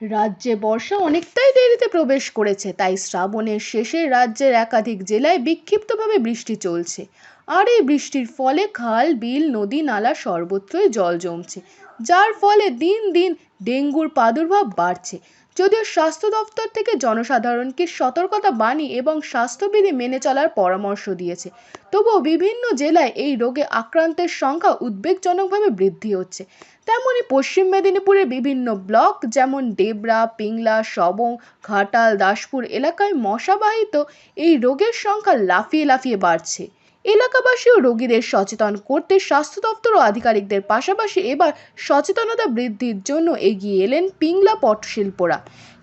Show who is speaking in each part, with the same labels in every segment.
Speaker 1: রাজ্যে বর্ষা অনেকটাই দেরিতে প্রবেশ করেছে, তাই শ্রাবণের শেষে রাজ্যের একাধিক জেলায় বিক্ষিপ্তভাবে বৃষ্টি চলছে। আর এই বৃষ্টির ফলে খাল, বিল, নদী, নালা সর্বত্রই জল জমছে। যার ফলে দিন দিন ডেঙ্গুর প্রাদুর্ভাব বাড়ছে। যদিও স্বাস্থ্য দফতর থেকে জনসাধারণকে সতর্কতা বাণী এবং স্বাস্থ্যবিধি মেনে চলার পরামর্শ দিয়েছে, তবুও বিভিন্ন জেলায় এই রোগে আক্রান্তের সংখ্যা উদ্বেগজনকভাবে বৃদ্ধি হচ্ছে। তেমনি পশ্চিম মেদিনীপুরের বিভিন্ন ব্লক যেমন ডেবরা, পিংলা, সবং, ঘাটাল, দাসপুর এলাকায় মশাবাহিত এই রোগের সংখ্যা লাফিয়ে লাফিয়ে বাড়ছে। এলাকাবাসী ও রোগীদের সচেতন করতে স্বাস্থ্য দপ্তর ও আধিকারিকদের পাশাপাশি এবার সচেতনতা বৃদ্ধির জন্য এগিয়ে এলেন পিংলা পটশিল্পরা।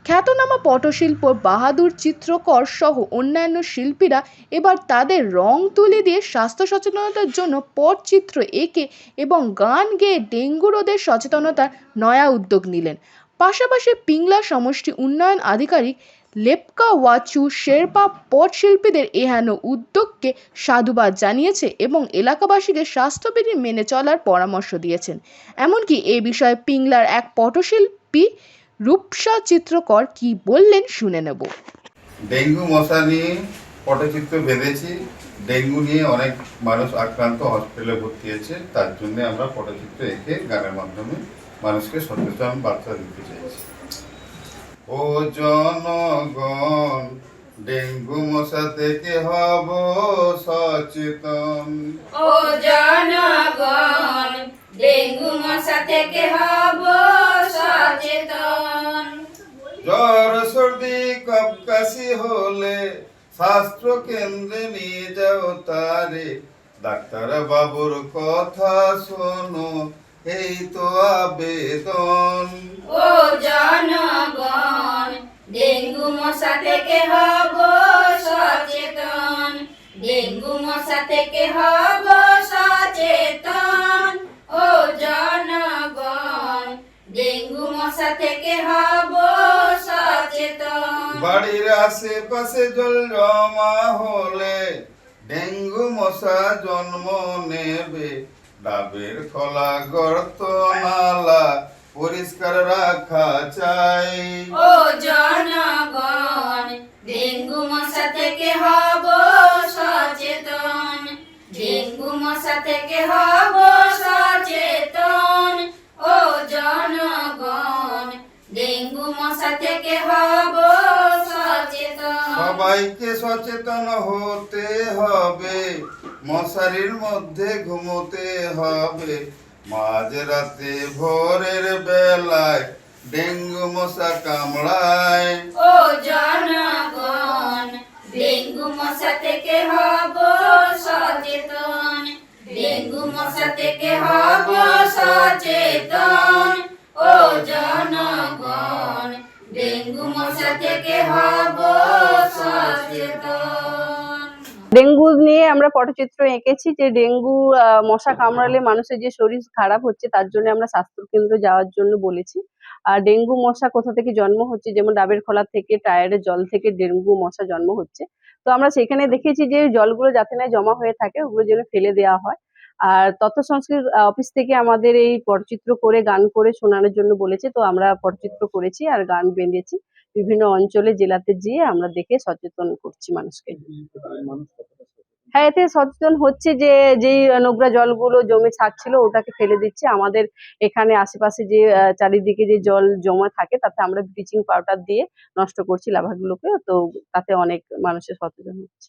Speaker 1: খ্যাতনামা পটশিল্প, বাহাদুর চিত্রকর সহ অন্যান্য শিল্পীরা এবার তাদের রং তুলি দিয়ে স্বাস্থ্য সচেতনতার জন্য পটচিত্র এঁকে এবং গান গেয়ে ডেঙ্গু রোধের সচেতনতার নয়া উদ্যোগ নিলেন। পাশাপাশি পিংলা সমষ্টি উন্নয়ন আধিকারিক লেপকা ওয়াচু শেরপা পটশিল্পীদের এহেন উদ্যোগকে সাধুবাদ জানিয়েছে এবং এলাকাবাসীকে স্বাস্থ্যবিধি মেনে চলার পরামর্শ দিয়েছেন। এমনকি এ বিষয়ে পিংলার এক পটশিল্পী রূপসা চিত্রকর কি বললেন শুনে নেব।
Speaker 2: ডেঙ্গু মশা নিয়ে পটচিত্র বেঁধেছি ডেঙ্গু নিয়ে অনেক মানুষ আক্রান্ত হসপিটালে ভর্তি আছে তার জন্য আমরা পটচিত্র এঁকে গানের মাধ্যমে মানুষকে সচেতন বার্তা দিতে চাইছি। ও জনগণ ডেঙ্গু মশা থেকে হব সচেতন?
Speaker 3: ও জনগণ ডেঙ্গু মশা থেকে হব সচেতন?
Speaker 2: জ্বর সর্দি কপ কাশি হলে স্বাস্থ্য কেন্দ্রে নিয়ে যাও তারে। ডাক্তার বাবুর কথা শোনো এই তো আবেদন।
Speaker 3: ও মশা থেকে হব সচেতন? ডেঙ্গু মশা থেকে হব সচেতন। ও জনগণ ডেঙ্গু মশা থেকে হব সচেতন।
Speaker 2: বাড়ির আশেপাশে জল জমা হলে ডেঙ্গু মশা জন্ম নেবে। ডাবের খোলা গর্ত নালা পরিষ্কার রাখা চাই।
Speaker 3: ও জনগণ হব সচেতন ও জনগণ। ডেঙ্গু মশা থেকে হব সচেতন।
Speaker 2: সবাইকে সচেতন হতে হবে মশারির মধ্যে ঘুমোতে হবে। মাঝরাতে ভোরের বেলায় ডেঙ্গু মশা কামড়ায়।
Speaker 3: ও জনগণ ডেঙ্গু মশা থেকে হব সচেতন। ডেঙ্গু মশা থেকে হব সচেতন, ও জনগণ। ডেঙ্গু মশা থেকে হব
Speaker 4: ডেঙ্গু নিয়ে আমরা পটচিত্র এঁকেছি যে ডেঙ্গু মশা কামড়ালে মানুষের যে শরীর খারাপ হচ্ছে, তার জন্য আমরা স্বাস্থ্য কেন্দ্র যাওয়ার জন্য বলেছি। আর ডেঙ্গু মশা কোথা থেকে জন্ম হচ্ছে, যেমন ডাবের খোলা থেকে টায়ারের জল থেকে ডেঙ্গু মশা জন্ম হচ্ছে। তো আমরা সেখানে দেখেছি যে জলগুলো যাতে না জমা হয়ে থাকে, ওগুলো যেন ফেলে দেওয়া হয়। আর তথ্য সংস্কৃতি অফিস থেকে আমাদের এই পটচিত্র করে, গান করে শোনানোর জন্য বলেছে। তো আমরা পটচিত্র করেছি আর গান বেঁধেছি বিভিন্ন অঞ্চলে, জেলাতে যেয়ে আমরা দেখে সচেতন করছি মানুষকে। হ্যাঁ এতে সচেতন হচ্ছে যে, যেই নোংরা জলগুলো জমে থাকছিল ওটাকে ফেলে দিচ্ছে। আমাদের এখানে আশেপাশে যে চারিদিকে যে জল জমা থাকে, তাতে আমরা ব্লিচিং পাউডার দিয়ে নষ্ট করছি লাভাগুলোকে। তো তাতে অনেক মানুষের সচেতন হচ্ছে।